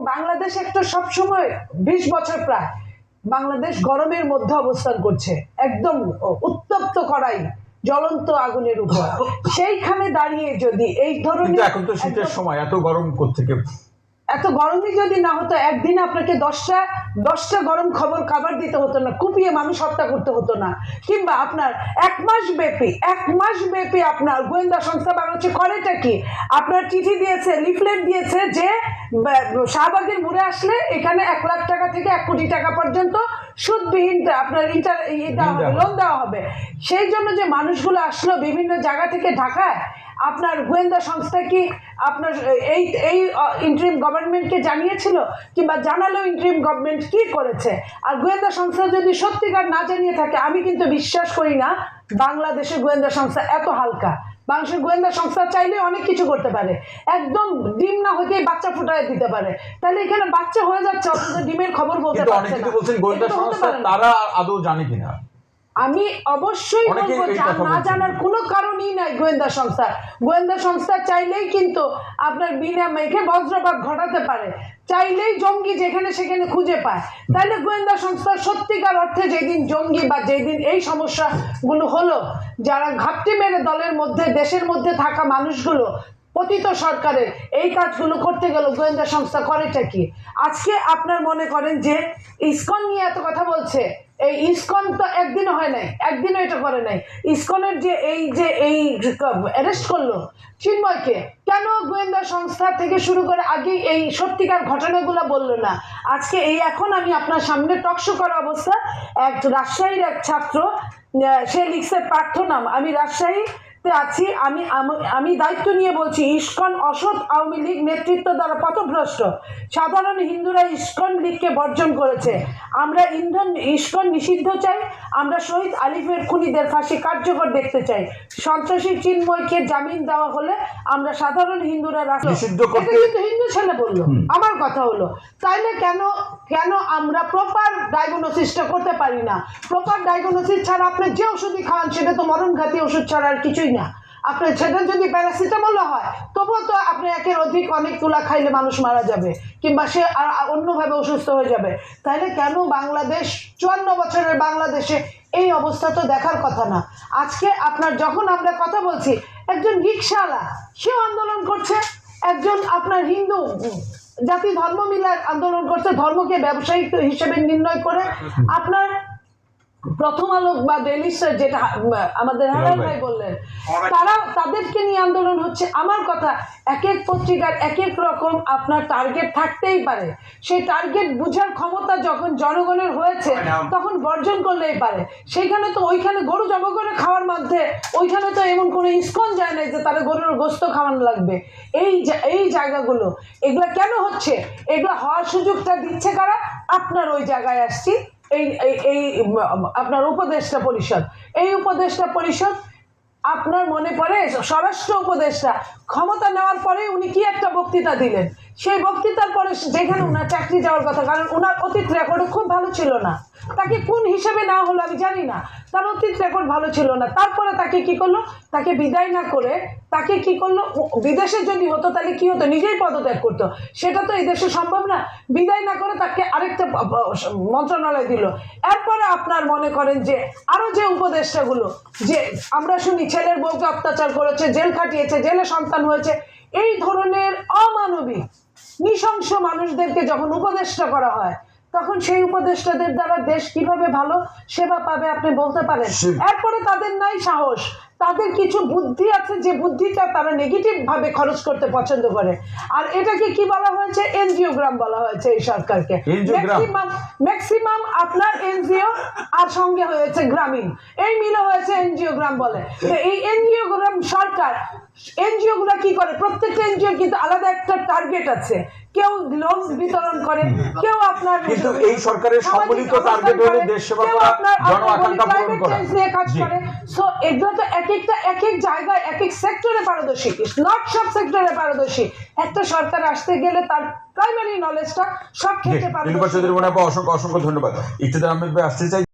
বাংলাদেশ একটা সবসময় বিশ বছর প্রায় বাংলাদেশ গরমের মধ্যে অবস্থান করছে একদম উত্তপ্ত করাই জ্বলন্ত আগুনের উপর। সেইখানে দাঁড়িয়ে যদি এই ধরনের এখন তো শীতের সময় এত গরম থেকে এত গরমই যদি না হতো একদিন আপনাকে দশটা দশটা গরম খবর খাবার দিতে হতো না কুপিয়ে মানুষ হত্যা করতে হতো না। কিংবা আপনার এক মাস ব্যাপী এক মাস ব্যাপী আপনার গোয়েন্দা সংস্থা বাংলাদেশে করেটা কি? আপনার চিঠি দিয়েছে লিফলেট দিয়েছে যে শাহবাগের মোড়ে আসলে এখানে এক লাখ টাকা থেকে এক কোটি টাকা পর্যন্ত সুদবিহীন আপনার ইন্টার ইয়ে দেওয়া হবে লোন দেওয়া হবে। সেই জন্য যে মানুষগুলো আসলো বিভিন্ন জায়গা থেকে ঢাকায় আপনার গোয়েন্দা সংস্থা কি আপনার এই এই ইন্টারিম গভর্নমেন্টকে জানিয়েছিল? কিংবা জানালো ইন্ট্রিম গভর্নমেন্ট কি করেছে? আর গোয়েন্দা সংস্থা যদি সত্যিকার না জানিয়ে থাকে আমি কিন্তু বিশ্বাস করি না বাংলাদেশের গোয়েন্দা সংস্থা এত হালকা। বাংলাদেশের গোয়েন্দা সংস্থা চাইলে অনেক কিছু করতে পারে। একদম ডিম না হতেই বাচ্চা ফুটায় দিতে পারে। তাহলে এখানে বাচ্চা হয়ে যাচ্ছে অথচ ডিমের খবর বলতে পারছে গোয়েন্দা সংস্থা না। তারা আদৌ জানে কিনা? আমি অবশ্যই বলব যা- না জানার কোনো কারণই নাই গোয়েন্দা সংস্থা। গোয়েন্দা সংস্থা চাইলেই কিন্তু আপনার বিনা মেঘে বজ্রপাত ঘটাতে পারে। চাইলেই জঙ্গি যেখানে সেখানে খুঁজে পায়। তাহলে গোয়েন্দা সংস্থা সত্যিকার অর্থে যেদিন জঙ্গি বা যেদিন এই সমস্যাগুলো হলো যারা ঘাপটি মেরে দলের মধ্যে দেশের মধ্যে থাকা মানুষগুলো পতিত সরকারের। এই কাজগুলো করতে গেল গোয়েন্দা সংস্থা, করেটা কি? আজকে আপনার মনে করেন যে ইস্কন নিয়ে এত কথা বলছে, এই ইস্কন তো একদিনও হয় নাই, একদিনও এটা করে নাই। ইস্কনের যে এই যে এই অ্যারেস্ট করল, চিন্ময়কে, কেন গোয়েন্দা সংস্থা থেকে শুরু করে আগেই এই সত্যিকার ঘটনাগুলো বলল না? আজকে এই এখন আমি আপনার সামনে টকশো করা অবস্থা, এক রাজশাহীর এক ছাত্র সে লিখছে প্রার্থনাম আমি রাজশাহী আছি আমি আমি দায়িত্ব নিয়ে বলছি ইস্কন অসৎ আওয়ামী লীগ নেতৃত্ব দ্বারা পথভ্রষ্ট। সাধারণ হিন্দুরা ইস্কন লীগকে বর্জন করেছে। আমরা ইন্ধন ইস্কন নিষিদ্ধ চাই আমরা শহীদ আলিফের খুনিদের ফাঁসি কার্যকর দেখতে চাই। সন্ত্রাসী চিন্ময়কে জামিন দেওয়া হলে আমরা সাধারণ হিন্দুরা নিষিদ্ধ করতে- কিন্তু হিন্দু ছেলে বলল আমার কথা হলো। তাইলে কেন কেন আমরা প্রপার ডায়াগনোসিসটা করতে পারি না? প্রপার ডায়াগনোসিস ছাড়া আপনি যে ওষুধই খান সেটা তো মরণঘাতী ওষুধ ছাড়া আর কিছুই না। আপনার সেটা যদি প্যারাসিটামলও হয়, তবুও তো আপনি একের অধিক অনেক তুলা খাইলে মানুষ মারা যাবে, কিংবা সে আর অন্যভাবে অসুস্থ হয়ে যাবে। তাহলে কেন বাংলাদেশ, চুয়ান্ন বছরের বাংলাদেশে এই অবস্থা তো দেখার কথা না। আজকে আপনার যখন আমরা কথা বলছি, একজন রিক্সাওয়ালা সেও আন্দোলন করছে, একজন আপনার হিন্দু, জাতি ধর্ম মিলার আন্দোলন করছে, ধর্মকে ব্যবসায়িক হিসেবে নির্ণয় করে আপনার প্রথম আলোক বা ডেলি স্টার যেটা আমাদের হারাল ভাই। বললেন তারা তাদেরকে নিয়ে আন্দোলন হচ্ছে। আমার কথা এক এক পত্রিকার এক এক রকম আপনার টার্গেট থাকতেই পারে। সেই টার্গেট বুঝার ক্ষমতা যখন জনগণের হয়েছে তখন বর্জন করলেই পারে। সেইখানে তো ওইখানে গরু জব করে খাওয়ার মধ্যে ওইখানে তো এমন কোনো ইস্কন যায় না যে তারা গরুর গোস্ত খাওয়ানো লাগবে। এই এই জায়গাগুলো এগুলা কেন হচ্ছে? এগুলো হওয়ার সুযোগটা দিচ্ছে কারা? আপনার ওই জায়গায় আসছি। এই, এই- আপনার উপদেষ্টা পরিষদ, এই উপদেষ্টা পরিষদ, আপনার মনে পড়ে স্বরাষ্ট্র উপদেষ্টা, ক্ষমতা নেওয়ার পরে উনি কি একটা বক্তৃতা দিলেন? সেই বক্তৃতার পরে যেখানে ওনার চাকরি যাওয়ার কথা, কারণ ওনার অতীত রেকর্ড খুব ভালো ছিল না। তাকে কোন হিসেবে না হলো আমি জানি না। তার অতীত রেকর্ড ভালো ছিল না। তারপরে তাকে কি করল? তাকে বিদায় না করে তাকে কি করল? বিদেশে যদি হতো তাহলে কি হতো? নিজেই পদত্যাগ করতো। সেটা তো এই দেশে সম্ভব না। বিদায় না করে তাকে আরেকটা মন্ত্রণালয় দিল। এরপরে আপনার মনে করেন যে আরও যে উপদেষ্টাগুলো, যে আমরা শুনি ছেলের বউকে অত্যাচার করেছে, জেল খাটিয়েছে, জেলে সন্তান হয়েছে এই ধরনের অমানবিক নৃশংস মানুষদেরকে যখন উপদেষ্টা করা হয় তখন সেই উপদেষ্টাদের দ্বারা দেশ কীভাবে ভালো সেবা পাবে আপনি বলতে পারেন? এরপরে তাদের নাই সাহস। তাদের কিছু বুদ্ধি আছে যে বুদ্ধিটা তারা নেগেটিভ ভাবে খরচ করতে পছন্দ করে। আর এটাকে কি বলা হয়েছে? এনজিওগ্রাম বলা হয়েছে এই সরকারকে। ম্যাক্সিমাম ম্যাক্সিমাম আপনার এনজিও আর সঙ্গে হয়েছে গ্রামীণ। এই মিলে হয়েছে এনজিওগ্রাম বলে। তো এই এনজিওগ্রাম সরকার এনজিও গুলো কি করে? প্রত্যেকটা এনজিও কিন্তু আলাদা একটা টার্গেট আছে। কেউ লোন বিতরণ করে কেউ আপনার কিন্তু এই সরকারের সম্মিলিত টার্গেট হলো দেশ সেবা করা, আপনার জন আকাঙ্ক্ষা পূরণ করা। নিয়ে কাজ করে। সো এগুলো তো এক একটা এক এক জায়গায় এক এক সেক্টরে পারদর্শী। নট সব সেক্টরে পারদর্শী। একটা সরকার আসতে গেলে তার প্রাইমারি নলেজটা সব ক্ষেত্রে পারদর্শী। অসংখ্য অসংখ্য ধন্যবাদ। ইফতেদার আহমেদ ভাই আসতে চাই।